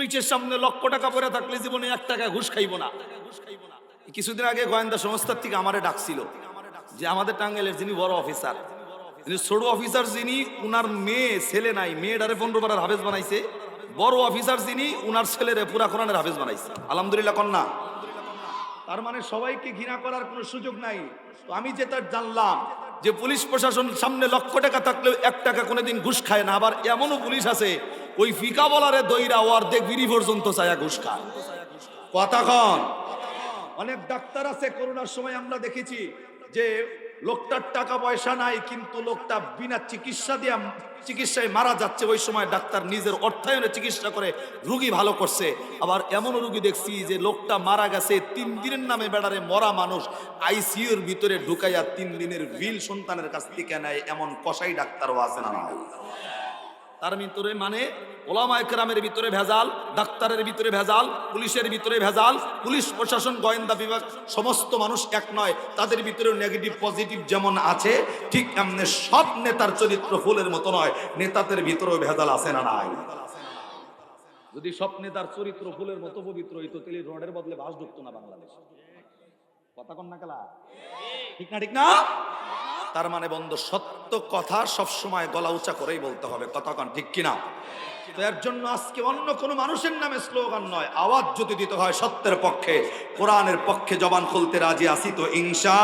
পুলিশের সামনে লক্ষ টাকা পরে থাকলে জীবনে এক টাকা ঘুষ খাইব না। কিছুদিন আগে গোয়েন্দা সংস্থার থেকে আমারে ডাকছিল যে আমাদের টাঙ্গাইলের যিনি বড় অফিসার ছোট অফিসার যিনি, উনার মেয়ে, ছেলে নাই, মেয়েটারে পনেরো বারের হাফেজ বানাইছে। বড় অফিসার যিনি, উনার ছেলেরে পুরা কোরআনের হাফেজ বানাইছে। আলহামদুলিল্লাহ কন্যা। তার মানে সবাইকে ঘৃণা করার কোনো সুযোগ নাই। তো আমি যেটা জানলাম যে পুলিশ প্রশাসন সামনে লক্ষ টাকা থাকলেও এক টাকা কোনোদিন ঘুষ খায় না। আবার এমনও পুলিশ আছে, ওই ফিকা বলারে দইরা ওয়ার দেখ বিড়ি পর্যন্ত চায়া ঘুষ খায়। কন। অনেক ডাক্তার আছে, করোনার সময় আমরা দেখেছি যে লোকটার টাকা পয়সা নাই, কিন্তু লোকটা বিনা চিকিৎসা দিয়ে চিকিৎসায় মারা যাচ্ছে। ওই সময় ডাক্তার নিজের অর্থায়নে চিকিৎসা করে রুগী ভালো করছে। আবার এমন রুগী দেখছি যে লোকটা মারা গেছে তিন দিনের নামে বেড়ারে মরা মানুষ। আইসিইউর ভিতরে ঢুকাইয়া তিন দিনের বিল সন্তানের কাছ থেকে নেয়, এমন কষাই ডাক্তারও আছে না। তার ভিতরে মানে ওলামা একরামের ভিতরে ভেজাল, ডাক্তারের ভিতরে ভেজাল, পুলিশের ভিতরে ভেজাল, পুলিশ, প্রশাসন, গোয়েন্দা বিভাগ, সমস্ত মানুষ এক নয়। তাদের ভিতরে নেগেটিভ পজিটিভ যেমন আছে, ঠিক এমনি সব নেতার চরিত্র ফুলের মতো নয়। নেতাদের ভিতরেও ভেজাল আছে না নাই? যদি সব নেতার চরিত্র ফুলের মতো পবিত্র হইতো, তাহলে রডের বদলে বাস ঢুকতো না বাংলাদেশ। কথা কন না কেলা? ঠিক না ঠিক না? তার মানে বন্ধ সত্য। কথা সব সময় গলা উঁচা করেই বলতে হবে, কথা কন, ঠিক কিনা? তো এর জন্য আজকে অন্য কোনো মানুষের নামে স্লোগান নয়, আওয়াজ যদি দিতে হয় সত্যের পক্ষে, কোরআনের পক্ষে জবান খুলতে রাজি আছি তো ইনশা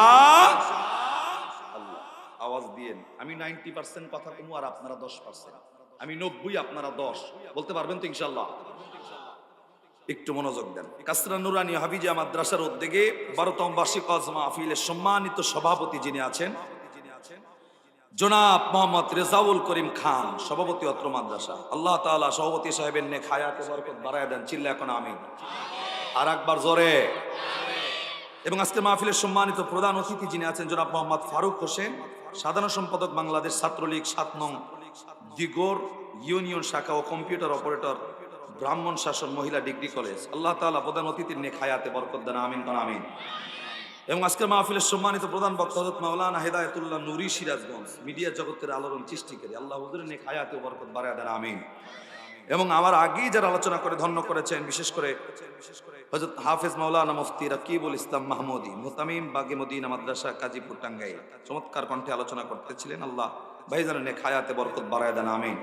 আওয়াজ দিয়েন, আমি নাইনটি পার্সেন্ট কথা কমু আর আপনারা দশ পার্সেন্ট। আমি নব্বই, আপনারা দশ, বলতে পারবেন তো ইনশাল্লাহ একটু মনোযোগ দেন। কাসরা নুরানি হাবিজা মাদ্রাসার উদ্যোগে বারোতম বার্ষিক আজমা আফিলের সম্মানিত সভাপতি যিনি আছেন জনাব মোহাম্মদ রেজাউল করিম খান, সভাপতি অত্র মাদ্রাসা। আল্লাহ তাআলা সভাপতি সাহেবের নে খায়াতে বরকত বাড়ায় দেন। চিল্লা এখন আমিন। আর একবার জোরে। এবং আজকে মাহফিলের সম্মানিত প্রধান অতিথি যিনি আছেন, জনাব মোহাম্মদ ফারুক হোসেন, সাধারণ সম্পাদক বাংলাদেশ ছাত্রলীগ সাত নং দিগোর ইউনিয়ন শাখা ও কম্পিউটার অপারেটর, ব্রাহ্মণ শাসন মহিলা ডিগ্রি কলেজ। আল্লাহ তাআলা প্রধান অতিথির নে খায়াতে বরকত দেন। আমিন আমিন। এবং আজকের মাহফিলের সম্মানিত প্রধান বক্তা হজরত মাওলানা হেদায়তুল্লাহ নুরি সিরাজগঞ্জ, মিডিয়া জগতের আলোড়ন সৃষ্টি করে আল্লাহ হুজুরের হায়াতে বরকত বাড়ায় দেন, আমিন। এবং আমার আগেই যারা আলোচনা করে, ধন্য করেছেন, বিশেষ করে হজরত হাফেজ মাওলানা মুফতি রাকিবুল ইসলাম মাহমুদি, মুতামিম বাগি মদিনা মাদ্রাসা, কাজীপুর টাঙ্গাই চমৎকার কণ্ঠে আলোচনা করতেছিলেন। আল্লাহ ভাইজানের নেক হায়াতে বরকত বাড়ায় দেন, আমিন।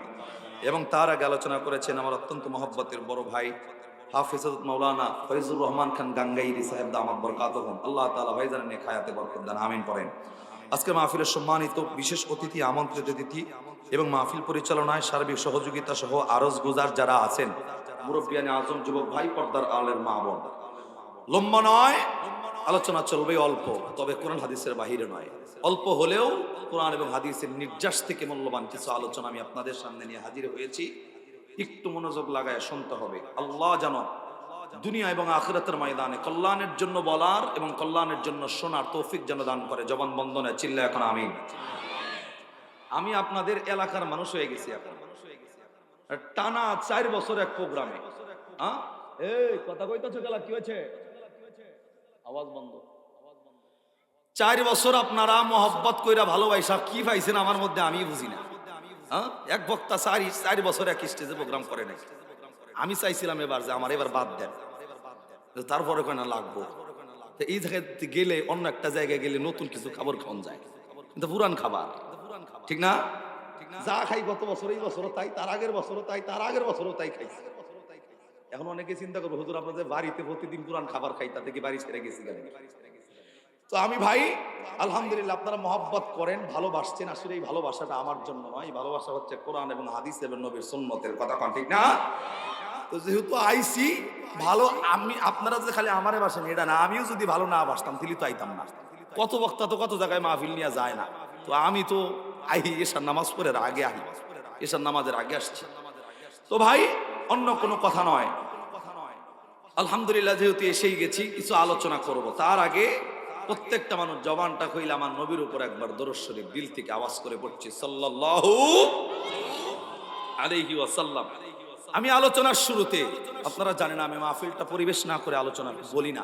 এবং তার আগে আলোচনা করেছেন আমার অত্যন্ত মহব্বতের বড় ভাই হাফিজ মৌলানা ফৈজুর রহমান খান গাঙ্গাইরি সাহেব দামাত বরকাত হন। আল্লাহ তালা ভাইজানের নেক হায়াতে বরকত দান, আমিন পড়েন। আজকে মাহফিলের সম্মানিত বিশেষ অতিথি, আমন্ত্রিত অতিথি এবং মাহফিল পরিচালনায় সার্বিক সহযোগিতা সহ আরজ গুজার যারা আছেন মুরব্বিয়ানি আজম যুবক ভাই, পর্দার আলের মা বোন। লম্বা নয়, আলোচনা চলবে অল্প, তবে কোরআন হাদিসের বাহিরে নয়। অল্প হলেও কোরআন এবং হাদিসের নির্যাস থেকে মূল্যবান কিছু আলোচনা আমি আপনাদের সামনে নিয়ে হাজির হয়েছি। একটু মনোযোগ লাগায় শুনতে হবে। আল্লাহ জানো দুনিয়া এবং আখিরাতের ময়দানে কল্যাণের জন্য বলার এবং কল্যাণের জন্য শোনার তৌফিক যেন দান করে। জবান বন্ধনে চিল্লা এখন আমিন। আমি আপনাদের এলাকার মানুষ হয়ে গেছি এখন। টানা চার বছর এক প্রোগ্রামে। কথা গেলা কি হয়েছে? আওয়াজ চার বছর আপনারা মহব্বত কইরা ভালোবাসা কি পাইছেন আমার মধ্যে আমি বুঝি না। হ্যাঁ? এক বক্তা চারি চার বছর এক স্টেজে প্রোগ্রাম করে নাই। আমি চাইছিলাম এবার যে আমার এবার বাদ দেন। তারপরে কেন লাগবো। এই জায়গায় গেলে অন্য একটা জায়গায় গেলে নতুন কিছু খাবার খাওয়ান যায়। কিন্তু পুরান খাবার। ঠিক না? যা খাই গত বছর, এই বছরও তাই, তার আগের বছরও তাই, তার আগের বছরও তাই খাই এখন অনেকে চিন্তা করব, হুজুর, আপনাদের বাড়িতে প্রতিদিন পুরান খাবার খাই, তাতে কি বাড়ি ছেড়ে গেছি তো আমি ভাই, আলহামদুলিল্লাহ আপনারা মহব্বত করেন, ভালোবাসছেন। আসলে এই ভালোবাসাটা আমার জন্য নয়, এই ভালোবাসা হচ্ছে কোরআন এবং হাদিস এবং নবীর সুন্নতের কথা কন, ঠিক না? তো যেহেতু আইসি, ভালো, আমি, আপনারা যে খালি আমারে বাসেন, এটা না, আমিও যদি ভালো না বাসতাম, তাহলে তো আইতাম না। কত বক্তা তো কত জায়গায় মাহফিল নিয়ে যায় না। তো আমি তো আই এসার নামাজ পড়ে আগে আহি এসার নামাজের আগে আসছি। তো ভাই, অন্য কোনো কথা নয়। আলহামদুলিল্লাহ যেহেতু এসেই গেছি, কিছু আলোচনা করব। তার আগে প্রত্যেকটা মানুষ জবানটা কইলে আমার নবীর উপর একবার দরজ শরীফ দিল থেকে আওয়াজ করে পড়ছি সাল্লাল্লাহু আলাইহি ওয়াসাল্লাম। আমি আলোচনার শুরুতে, আপনারা জানেন আমি মাহফিলটা পরিবেশ না করে আলোচনা বলি না।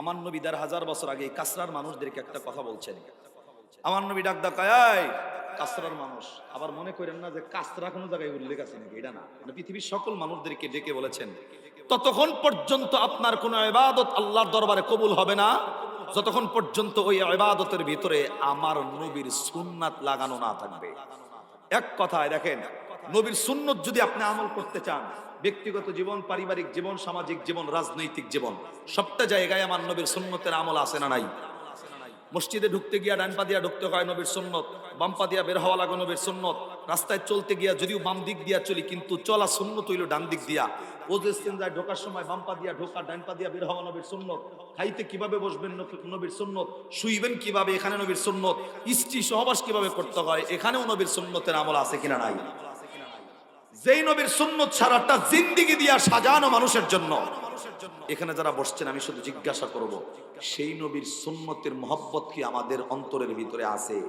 আমার নবী দেড় হাজার বছর আগে কাসরার মানুষদেরকে একটা কথা বলছেন। আমার নবী ডাক ডাকায় কাসরার মানুষ। আবার মনে করেন না যে কাসরা কোনো জায়গায় উল্লেখ আছে নাকি? এটা না। মানে পৃথিবীর সকল মানুষদেরকে ডেকে বলেছেন, ততক্ষণ পর্যন্ত আপনার কোনো ইবাদত আল্লাহর দরবারে কবুল হবে না। যতক্ষণ পর্যন্ত ওই ইবাদতের ভিতরে আমার নবীর সুন্নাত লাগানো না থাকবে। এক কথায় দেখেন, নবীর সুন্নত যদি আপনি আমল করতে চান, ব্যক্তিগত জীবন, পারিবারিক জীবন, সামাজিক জীবন, রাজনৈতিক জীবন, সবটা জায়গায় আমার নবীর সুন্নতের আমল আসে না নাই? মসজিদে ঢুকতে গিয়া ডান পা দিয়া ঢুকতে হয় নবীর সুন্নত, বাম পা দিয়া বের হওয়া লাগে নবীর সুন্নত। রাস্তায় চলতে গিয়া যদিও বাম দিক দিয়া চলি, কিন্তু চলা সুন্নত হইল ডান দিক দিয়া। ওজের যায় ঢোকার সময় বাম পা দিয়া ঢোকা, ডান পা দিয়া বের হওয়া নবীর সুন্নত। খাইতে কীভাবে বসবেন নবীর সুন্নত? শুইবেন কীভাবে? এখানে নবীর সুন্নত। স্ত্রী সহবাস কীভাবে করতে হয়? এখানেও নবীর সুন্নতের আমল আছে কিনা নাই? যেই নবীর সুন্নত ছাড়াটা জিন্দিগি দিয়া সাজানো মানুষের জন্য। এখানে যারা বসছেন, আমি শুধু জিজ্ঞাসা করব, সেই নবীর সুন্নতের মহব্বত কি আমাদের অন্তরের ভিতরে আছে?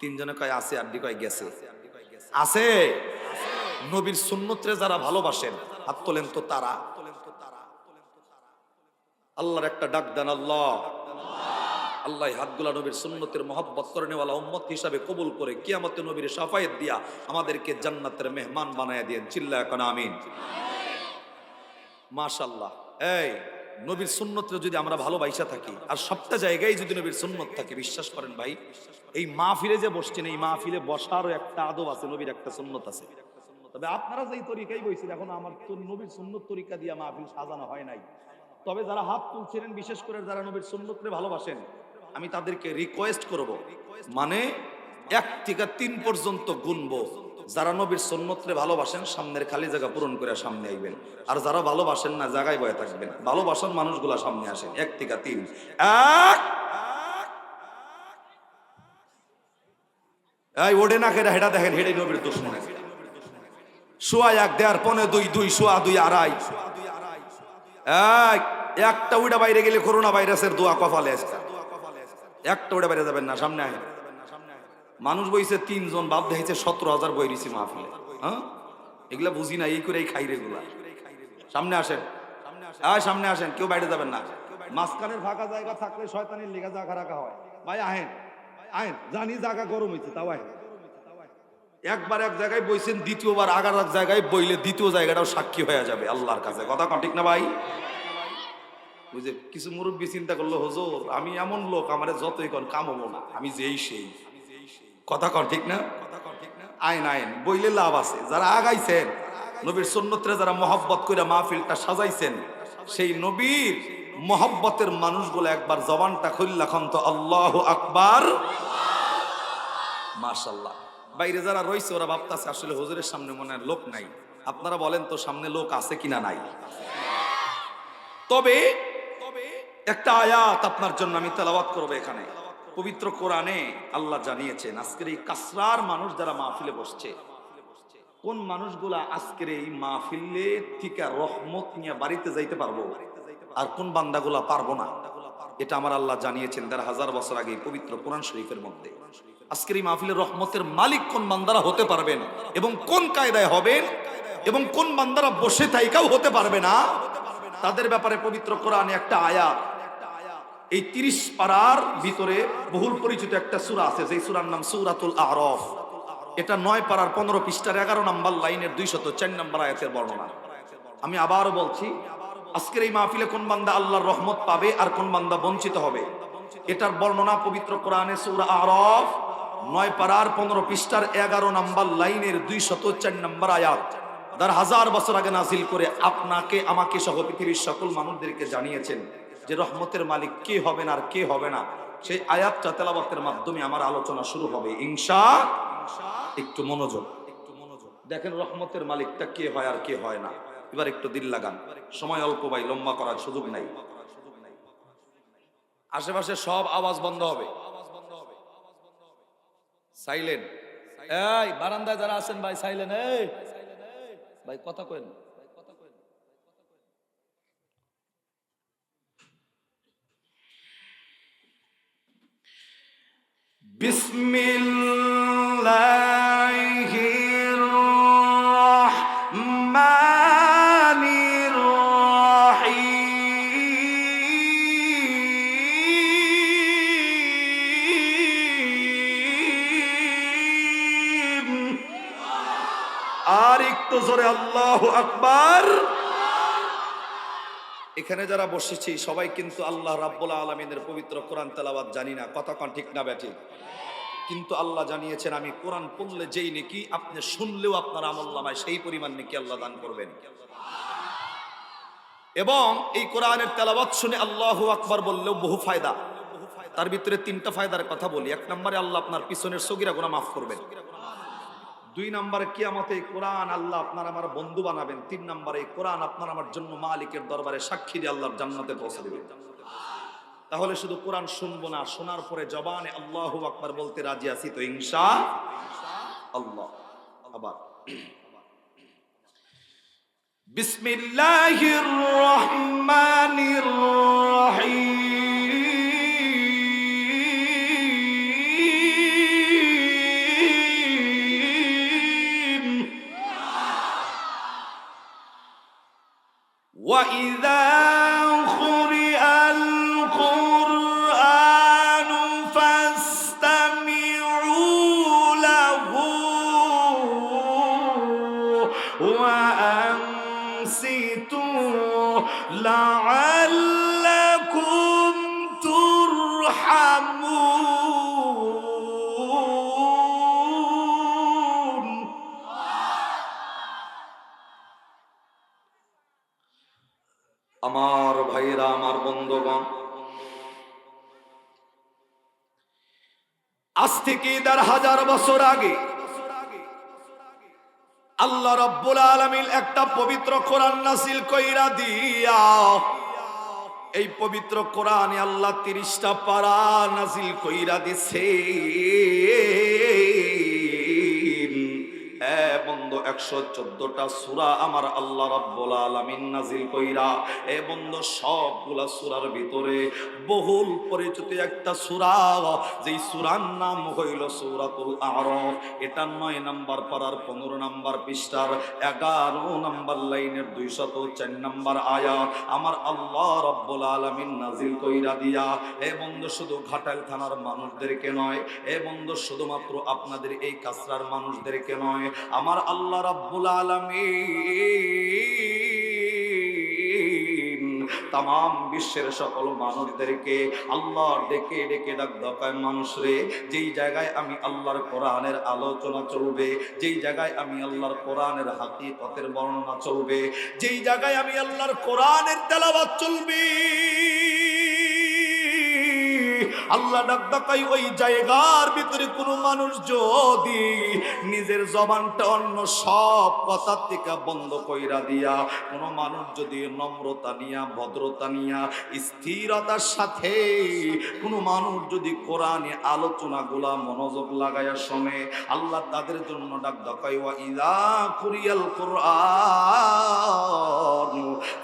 তিনজনে কয়, আছে। আর দি কয়, গেছে। আছে। নবীর সুন্নতরে যারা ভালোবাসেন, হাত তোলেন তো তারা। আল্লাহর একটা ডাক দেন, আল্লাহ। আল্লাহ হাতগুলা নবীর সুন্নতের মহব্বত করে নেওয়ালা উম্মত হিসাবে কবুল করে কিয়ামতে নবীর সাফায়েত দিয়া আমাদেরকে জান্নাতের মেহমান বানায় দিয়েন। চিল্লা এখন আমিন। মাশাল্লাহ এই, নবীর সুন্নতরে যদি আমরা ভালোবাসা থাকি, আর সবটা জায়গায় যদি নবীর সুন্নত থাকে, বিশ্বাস করেন ভাই, এই মাহফিলে যে বসছেন, এই মাহফিলে বসারও একটা আদব আছে, নবীর একটা সুন্নত আছে। তবে আপনারা যেই তরিকাই বইছেন এখন আমার তো নবীর সুন্নত তরিকা দিয়ে মাহফিল সাজানো হয় নাই। তবে যারা হাত তুলছিলেন, বিশেষ করে যারা নবীর সুন্নতরে ভালোবাসেন, আমি তাদেরকে রিকোয়েস্ট করব। মানে এক থেকে তিন পর্যন্ত গুনবো। যারা নবীর সন্ন্যতরে ভালোবাসেন, সামনের খালি জায়গা পূরণ করে সামনে আইবেন। আর যারা ভালোবাসেন না, জায়গায় বয়ে থাকবেন। ভালোবাসার মানুষগুলা সামনে আসেন এক থেকে তিন। এক! ওডে না খেটা হেটা দেখেন হেডে নবীর দুশ্মনে সোয়া এক দেড় পনে দুই দুই সোয়া দুই, আড়াই। এক, একটা উইটা বাইরে গেলে করোনা ভাইরাসের দোয়া আসতে একটা উইটা বাইরে যাবেন না, সামনে আয় মানুষ বইছে তিনজন, বাপ দেখেছে সতেরো হাজার বই দিছি মাহফিলে। হ্যাঁ? এগুলা বুঝি না, এই করে খাই রেগুলা সামনে আসেন। আয়, সামনে আসেন, কেউ বাইরে যাবেন না। মাঝখানের ফাঁকা জায়গা থাকলে শয়তানের লেগা জায়গা রাখা হয়। ভাই, আহেন। আহেন, জানি জায়গা গরম হয়েছে তাও আহেন। একবার এক জায়গায় বইছেন, দ্বিতীয়বার আগার এক জায়গায় বইলে দ্বিতীয় জায়গাটাও সাক্ষী হয়ে যাবে আল্লাহর কাছে। কথা কন, ঠিক না ভাই? বুঝে কিছু মুরব্বী চিন্তা করল, হুজুর, আমি এমন লোক, আমার যতই কন কামবো না। আমি যেই সেই। কথা কন ঠিক না? আইন আইন, বইলে লাভ আছে। যারা আগাইছেন, নবীর সুন্নতরে যারা মহব্বত করে মাহফিলটা সাজাইছেন, সেই নবীর মহব্বতের মানুষগুলো একবার জবানটা খুললা খন তো আল্লাহ আকবার। মাশাল্লাহ বাইরে যারা রয়েছে ওরা ভাবতাছে, আসলে হুজুরের সামনে মনে হয় লোক নাই। আপনারা বলেন তো, সামনে লোক আছে কিনা নাই? তবে একটা আয়াত আপনার জন্য আমি তেলাওয়াত করব এখানে। পবিত্র কোরআনে আল্লাহ জানিয়েছেন, আজকের এই কাসরার মানুষ যারা মাহফিলে বসছে, কোন মানুষগুলা আজকের এই মাহফিলে থেকে রহমত নিয়ে বাড়িতে যাইতে পারব? আর কোন বান্দাগুলা পারব না? এটা আমার আল্লাহ জানিয়েছেন দেড় হাজার বছর আগে পবিত্র কোরআন শরীফের মধ্যে। আজকের এই মাহফিলের রহমতের মালিক কোন বান্দারা হতে পারবেন এবং কোন কায়দায় হবেন এবং কোন বান্দারা বসে থাইকাও হতে পারবে না? তাদের ব্যাপারে পবিত্র কোরআনে একটা আয়াত এই তিরিশ পাড়ার ভিতরে বহুল পরিচিত একটা সুরা আছে যে সুরার নাম সুরাতুল আরফ। এটা নয় পাড়ার পনেরো পৃষ্ঠার এগারো নম্বর লাইনের দুইশত চার নম্বর আয়াতের বর্ণনা। আমি আবারও বলছি, আজকের এই মাহফিলে কোন বান্দা আল্লাহর রহমত পাবে আর কোন বান্দা বঞ্চিত হবে? এটার বর্ণনা পবিত্র কোরআনে সূরা আরফ, নয় পাড়ার পনেরো পৃষ্ঠার এগারো নম্বর লাইনের দুই শত চার নম্বর আয়াত। তার হাজার বছর আগে নাজিল করে আপনাকে, আমাকে সহ পৃথিবীর সকল মানুষদেরকে জানিয়েছেন যে রহমতের মালিক কে হবেন আর কে হবে না, সেই আয়াতটা তেলাবাতের মাধ্যমে আমার আলোচনা শুরু হবে। ইনশা একটু মনোযোগ একটু মনোযোগ। দেখেন রহমতের মালিকটা কে হয় আর কে হয় না। এবার একটু দিল লাগান। সময় অল্প ভাই, লম্বা করার সুযোগ নাই। আশেপাশে সব আওয়াজ বন্ধ হবে। সাইলেন্ট। এই, বারান্দায় যারা আছেন ভাই, সাইলেন্ট। এই। ভাই, কথা কইন। بسم الله الرحمن الرحيم. আর একটু জোরে আল্লাহ আকবার। এখানে যারা বসেছি, সবাই কিন্তু আল্লাহ রাব্বুল আলমিনের পবিত্র কোরআন তেলাওয়াত জানি না। কতক্ষণ ঠিক না ব্যাঠিক? কিন্তু আল্লাহ জানিয়েছেন, আমি কোরআন পড়লে যেই নাকি আপনি শুনলেও আপনার আমল নামায় সেই পরিমাণ নাকি আল্লাহ দান করবেন। এবং এই কোরআনের তেলাওয়াত শুনে আল্লাহ আকবার বললেও বহু ফায়দা। তার ভিতরে তিনটা ফায়দার কথা বলি। এক নম্বরে আল্লাহ আপনার পিছনের সগিরা গুনাহ মাফ করবেন। দুই নম্বরে কিয়ামতে কোরআন আল্লাহ আপনার আমার বন্ধু বানাবেন। তিন নম্বরে কোরআন আপনার আমার জন্য মালিকের দরবারে সাক্ষী দিয়ে আল্লাহর জান্নাতে পৌঁছে দেবেন তাহলে শুধু কোরআন শুনব না, শোনার পরে জবানে আল্লাহ আকবার বলতে রাজি আছি তো ইনশা আল্লাহ। আবার। বিসমিল্লাহির রহমানির রহিম। وإذا হাজার বছর আগে আল্লাহ রব্বুল আলমিন একটা পবিত্র কোরআন নাসিল কইরা দিয়া এই পবিত্র কোরআনে আল্লাহ তিরিশটা পারা নাজিল কইরা দিছে। একশো চোদ্দটা সুরা আমার আল্লাহ রাব্বুল আলামিন নাজিল কইরা, এ বন্ধু, সবগুলা সুরার ভিতরে বহুল পরিচিত একটা সুরা, যেই সুরার নাম হইল সূরাতুল আরফ। এটা নয় নাম্বার পারার পনেরো নাম্বার পৃষ্ঠার, এগারো নাম্বার লাইনের দুইশত চার নাম্বার আয়াত আমার আল্লাহ রাব্বুল আলামিন নাজিল কইরা দিয়া, এ বন্ধু, শুধু ঘাটাইল থানার মানুষদেরকে নয়, এ বন্ধু, শুধুমাত্র আপনাদের এই কাসরার মানুষদেরকে নয়, আমার আল্লাহ রাব্বুল আলামিন তাম বিশ্বের সকল মানুষদেরকে আল্লাহ ডেকে ডেকে ডাক দকায় মানুষ রে, যেই জায়গায় আমি আল্লাহর কোরআনের আলোচনা চলবে, যেই জায়গায় আমি আল্লাহর কোরআনের হাকিকতের বর্ণনা চলবে, যেই জায়গায় আমি আল্লাহর কোরআনের তেলাওয়াত চলবে আল্লাহ ডাক ডাকাই ওই জায়গার ভিতরে কোনো মানুষ যদি নিজের জবানটা অন্য সব কথার থেকে বন্ধ কইরা দিয়া, কোনো মানুষ যদি নম্রতা নিয়া, ভদ্রতা নিয়া, স্থিরতার সাথে কোনো মানুষ যদি কোরআনে আলোচনাগুলা মনোযোগ লাগাইয়া শোনে, আল্লাহ তাদের জন্য ডাক ডাকাই ওয়া ইদা কুরিয়াল কোরআন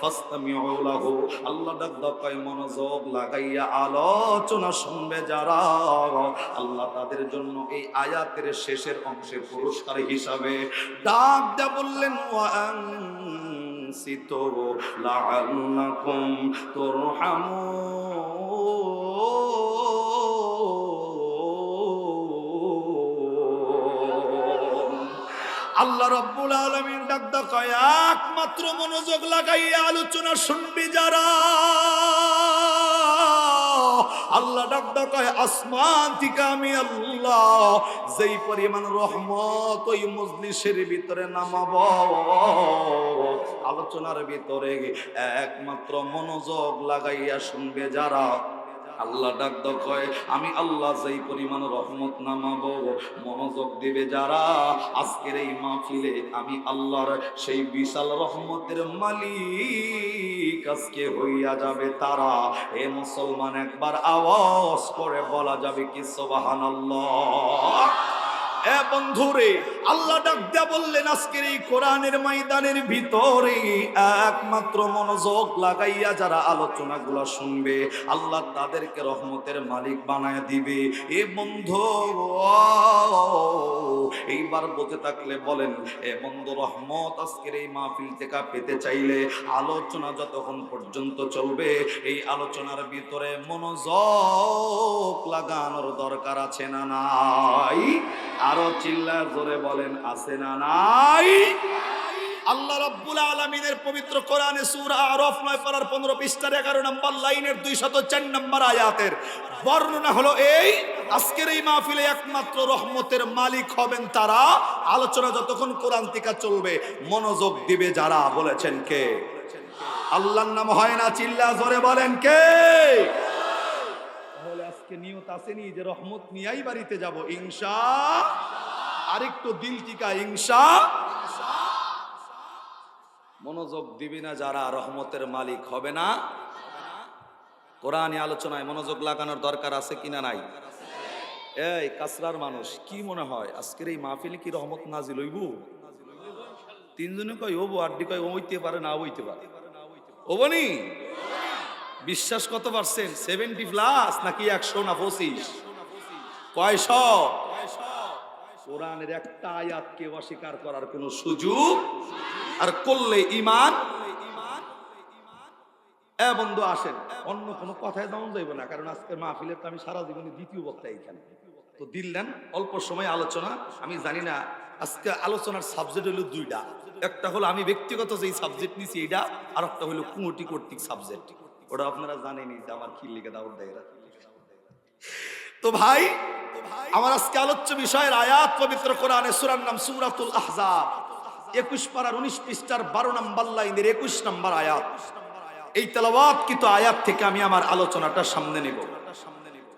ফাস্তামিউ লাহু। আল্লাহ ডাক ডাকাই মনোযোগ লাগাইয়া আলোচনা শুনবে যারা, আল্লাহ তাদের জন্য এই আয়াতের শেষের অংশে পুরস্কার হিসাবে ডাক দা বললেন আল্লাহ রব্বুল আলমীর ডাক ডাকায় একমাত্র মনোযোগ লাগাইয়া আলোচনা শুনবি যারা আল্লাহ ডাক কয়, আসমান থেকে আমি আল্লাহ, যেই পরিমাণ রহমত ওই মজলিসের ভিতরে নামাব। আলোচনার ভিতরে একমাত্র মনোযোগ লাগাইয়া শুনবে যারা আল্লাহ ডাক কয়, আমি আল্লাহ যেই পরিমাণ রহমত নামাবো, মনোযোগ দেবে যারা, আজকের এই মাহফিলে আমি আল্লাহর সেই বিশাল রহমতের মালিক আজকে হইয়া যাবে তারা। এ মুসলমান একবার আওয়াজ করে বলা যাবে কি, সুবহানাল্লাহ। এ বন্ধুরে আল্লাহ ডাক দিয়া বললেন, আজকের এই কোরআনের ময়দানের ভিতরে একমাত্র মনোযোগ লাগাইয়া যারা আলোচনাগুলো শুনবে, আল্লাহ তাদেরকে রহমতের মালিক বানায় দিবে। এ বন্ধু, এইবার বলতে থাকলে বলেন, এ বন্ধু, রহমত আজকের এই মাহফিল থেকে পেতে চাইলে আলোচনা যতক্ষণ পর্যন্ত চলবে, এই আলোচনার ভিতরে মনোযোগ লাগানোর দরকার আছে না নাই? আরও চিল্লা জোরে বলেন, আছে না নাই? আল্লাহ রাব্বুল আলামিনের পবিত্র কোরআনে সূরা আরফ 9 পারার 15 পৃষ্ঠার 11 নম্বর লাইনের 204 নম্বর আয়াতের বর্ণনা হলো এই, আজকের এই মাহফিলে একমাত্র রহমতের মালিক হবেন তারা। আলোচনা যতক্ষণ কোরআন থেকে চলবে, মনোযোগ দিবে যারা, বলেছেন কে? আল্লাহর নাম হয় না চিল্লা, জোরে বলেন কে? তাহলে আজকে নিয়ত আসেনি যে রহমত নিয়াই বাড়িতে যাব, ইনশা আরেকটু দিল টিকা ইনশা? মনোযোগ দিবি না যারা রহমতের মালিক, হবে না? কোরআনী আলোচনায় মনোযোগ লাগানোর দরকার আছে কিনা নাই? এই কাসরার মানুষ, কি মনে হয় আজকের এই মাহফিলে কি রহমত নাজিল হইব? তিনজনে কয় ওবো আড্ডি কয় ওইতে পারে না ওইতে পারে। ওবনি বিশ্বাস কত পারছেন সেভেন্টি প্লাস নাকি একশো না পঁচিশ? কয়শ? কোরআনের একটা আয়াতকে অস্বীকার করার কোনো সুযোগ আর করলে ইমান এ বন্ধু, আসেন। অন্য কোনো কথায় দাম যাইব না, কারণ আজকের মাহফিলের তো আমি সারা জীবনে দ্বিতীয় বক্তা এইখানে তো দিলেন অল্প সময় আলোচনা। আমি জানি না, আজকে আলোচনার সাবজেক্ট হলো দুইটা। একটা হলো আমি ব্যক্তিগত যেই সাবজেক্ট নিছি এইটা আর একটা হলো কুমটি কর্তৃক সাবজেক্ট ওটা আপনারা জানেনই যে আমার কি লিখে দাওয়ার দেয়। তো ভাই, আমার আজকে আলোচ্য বিষয়ের আয়াত পবিত্র কোরআনে সুরার নাম সুরাতুল আহজাব। 21 পারার 19 পৃষ্ঠার 12 নম্বর লাইনের 21 নম্বর আয়াত। এই তেলাওয়াত কিন্তু আয়াত থেকে আমি আমার আলোচনাটা সামনে নেব।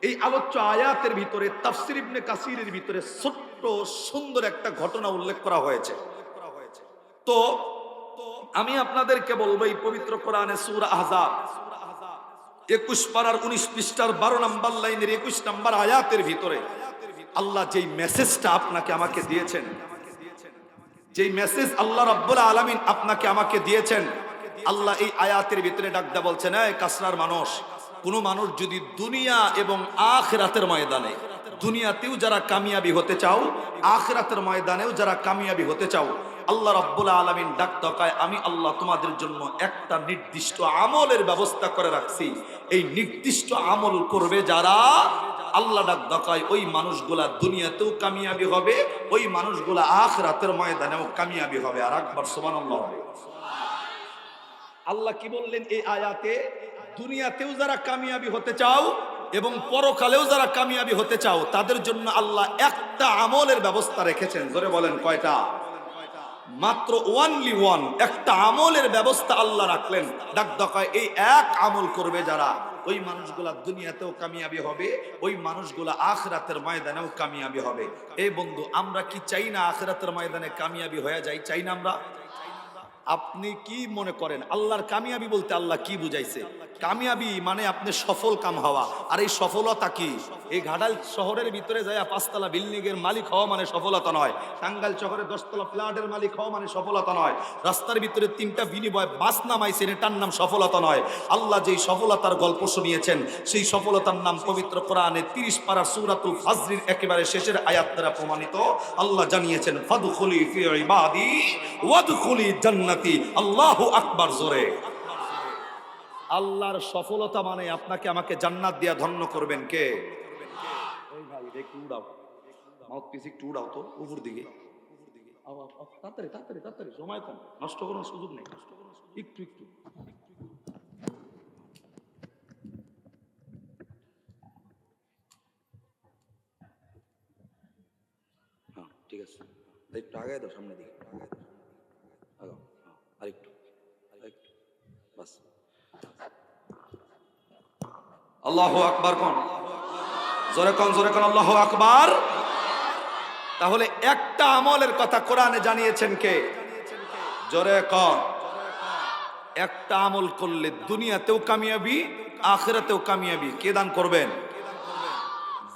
এই আলোচ্য আয়াতের ভিতরে, তাফসির ইবনে কাসিরের ভিতরে ছোট্ট, সুন্দর একটা ঘটনা উল্লেখ করা হয়েছে। তো, আমি আপনাদেরকে বলব এই পবিত্র কোরআনে সূরা আহজাব। একুশ পাড়ার উনিশ পৃষ্ঠার বারো নম্বর লাইনের একুশ নম্বর আয়াতের ভিতরে আল্লাহ যেই মেসেজটা আপনাকে আমাকে দিয়েছেন, যেই মেসেজ আল্লাহ রাব্বুল আলামিন আপনাকে আমাকে দিয়েছেন, আল্লাহ এই আয়াতের ভিতরে ডাকদা বলছেন, এই কাসরার মানুষ, কোন মানুষ যদি দুনিয়া এবং আখিরাতের ময়দানে, দুনিয়াতেও যারা কামিয়াবি হতে চাও, আখিরাতের ময়দানেও যারা কামিয়াবি হতে চাও আল্লাহ রাব্বুল আলামিন ডাক দকায় আমি আল্লাহ তোমাদের জন্য একটা নির্দিষ্ট আমলের ব্যবস্থা করে রাখছি। এই নির্দিষ্ট আমল করবে যারা আল্লাহ ডাক দকায় ওই মানুষগুলা দুনিয়াতেও কামিয়াবি হবে, ওই মানুষগুলা আখরাতের ময়দানেও কামিয়াবি হবে। আর একবার সুবহানাল্লাহ হবে আল্লাহ কি বললেন এই আয়াতে? দুনিয়াতেও যারা কামিয়াবি হতে চাও এবং পরকালেও যারা কামিয়াবি হতে চাও, তাদের জন্য আল্লাহ একটা আমলের ব্যবস্থা রেখেছেন। জোরে বলেন কয়টা? মাত্র ওয়ানলি ওয়ান একটা আমলের ব্যবস্থা আল্লাহ রাখলেন। ডাক দকায় এই এক আমল করবে যারা, ওই মানুষগুলা দুনিয়াতেও কামিয়াবি হবে, ওই মানুষগুলা আখরাতের ময়দানেও কামিয়াবি হবে। এই বন্ধু, আমরা কি চাই না আখরাতের ময়দানে কামিয়াবি হয়ে যাই? চাই না আমরা? আপনি কি মনে করেন? আল্লাহর কামিয়াবি বলতে আল্লাহ কি বুঝাইছে? কামিয়াবি মানে আপনি সফল কাম হওয়া। আর এই সফলতা কি? এই ঘাটাল শহরের ভিতরে যায় পাঁচতলা বিল্ডিং এর মালিক হওয়া মানে সফলতা নয়। টাঙ্গাইল শহরে দশতলা ফ্ল্যাটের মালিক হওয়া মানে সফলতা নয়। রাস্তার ভিতরে তিনটা বিনিময় বাস নামাইছেন এটার নাম সফলতা নয়। আল্লাহ যেই সফলতার গল্প শুনিয়েছেন, সেই সফলতার নাম পবিত্র কোরআনে তিরিশ পারা সুরাতুল ফাজরির একেবারে শেষের আয়াত দ্বারা প্রমাণিত। আল্লাহ জানিয়েছেন, ফাদখুলি ফি ইবাদি ওয়াদখুলি জান্নাতি। আল্লাহু আকবার জোরে। আল্লাহর সফলতা মানে আপনাকে আমাকে জান্নাত দিয়া ধন্য করবেন কে? ওই ভাই একটু উড়াও। মাউথ পিস একটু উড়াও তো উপর দিকে। আও, আও, আও, তাড়াতাড়ি তাড়াতাড়ি তাড়াতাড়ি সময় কম। নষ্ট করার সুযোগ নেই। একটু একটু। হ্যাঁ ঠিক আছে। একটু আগায় দাও সামনে দিকে আগাও হ্যাঁ, আরেকটু আরেকটু বাস আল্লাহ আকবার কোন? জোরে কোন জোরে কোন আল্লাহ আকবার? তাহলে একটা আমলের কথা কোরআনে জানিয়েছেন কে? জোরে কন? একটা আমল করলে দুনিয়াতেও কামিয়াবি, আখেরাতেও কামিয়াবি। কে দান করবেন?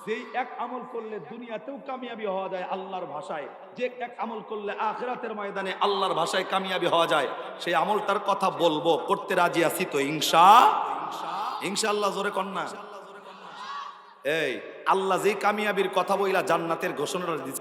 যেই এক আমল করলে দুনিয়াতেও কামিয়াবি হওয়া যায় আল্লাহর ভাষায়। যে এক আমল করলে আখেরাতের ময়দানে আল্লাহর ভাষায় কামিয়াবি হওয়া যায়। সেই আমলটার কথা বলব, করতে রাজি আছি তো ইনশা ইনশাআল্লাহ জোরে কন্যা এই আল্লাহ যে কামিয়াবির কথা বইলা জান্নাতের ঘোষণা দিচ্ছে